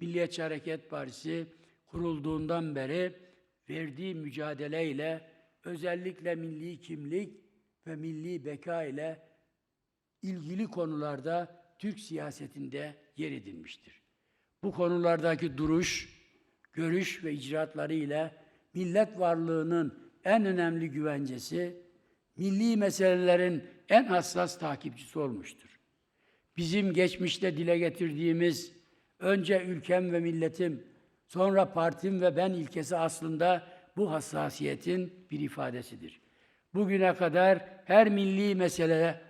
Milliyetçi Hareket Partisi kurulduğundan beri verdiği mücadeleyle özellikle milli kimlik ve milli beka ile ilgili konularda Türk siyasetinde yer edinmiştir. Bu konulardaki duruş, görüş ve icraatları ile millet varlığının en önemli güvencesi, milli meselelerin en hassas takipçisi olmuştur. Bizim geçmişte dile getirdiğimiz önce ülkem ve milletim, sonra partim ve ben ilkesi aslında bu hassasiyetin bir ifadesidir. Bugüne kadar her milli mesele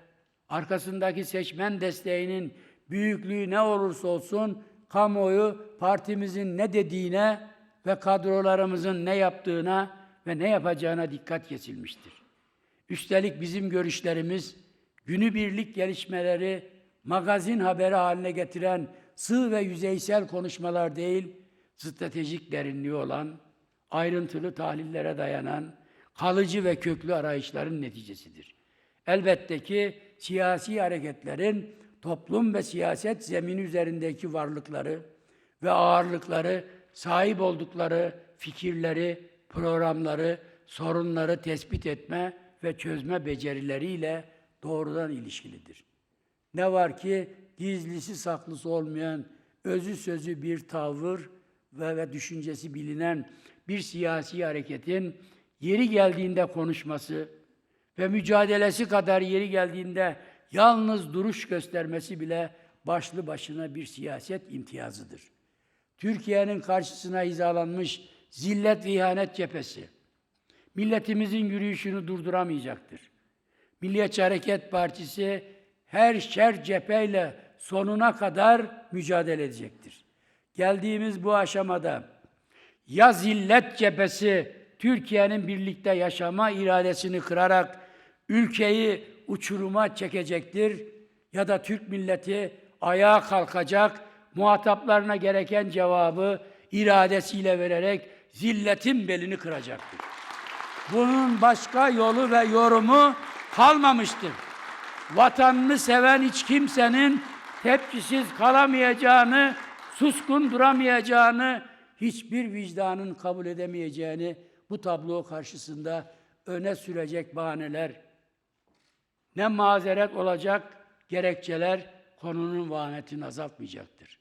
arkasındaki seçmen desteğinin büyüklüğü ne olursa olsun kamuoyu partimizin ne dediğine ve kadrolarımızın ne yaptığına ve ne yapacağına dikkat kesilmiştir. Üstelik bizim görüşlerimiz günübirlik gelişmeleri magazin haberi haline getiren sığ ve yüzeysel konuşmalar değil, stratejik derinliği olan, ayrıntılı tahlillere dayanan, kalıcı ve köklü arayışların neticesidir. Elbette ki siyasi hareketlerin toplum ve siyaset zemini üzerindeki varlıkları ve ağırlıkları, sahip oldukları fikirleri, programları, sorunları tespit etme ve çözme becerileriyle doğrudan ilişkilidir. Ne var ki gizlisi saklısı olmayan, özü sözü bir tavır ve, ve düşüncesi bilinen bir siyasi hareketin yeri geldiğinde konuşması ve mücadelesi kadar yeri geldiğinde yalnız duruş göstermesi bile başlı başına bir siyaset imtiyazıdır. Türkiye'nin karşısına hizalanmış zillet ve ihanet cephesi, milletimizin yürüyüşünü durduramayacaktır. Milliyetçi Hareket Partisi her şer cepheyle sonuna kadar mücadele edecektir. Geldiğimiz bu aşamada ya zillet cephesi Türkiye'nin birlikte yaşama iradesini kırarak ülkeyi uçuruma çekecektir ya da Türk milleti ayağa kalkacak, muhataplarına gereken cevabı iradesiyle vererek zilletin belini kıracaktır. Bunun başka yolu ve yorumu kalmamıştır. Vatanını seven hiç kimsenin tepkisiz kalamayacağını, suskun duramayacağını, hiçbir vicdanın kabul edemeyeceğini bu tablo karşısında öne sürecek bahaneler, ne mazeret olacak gerekçeler konunun vahametini azaltmayacaktır.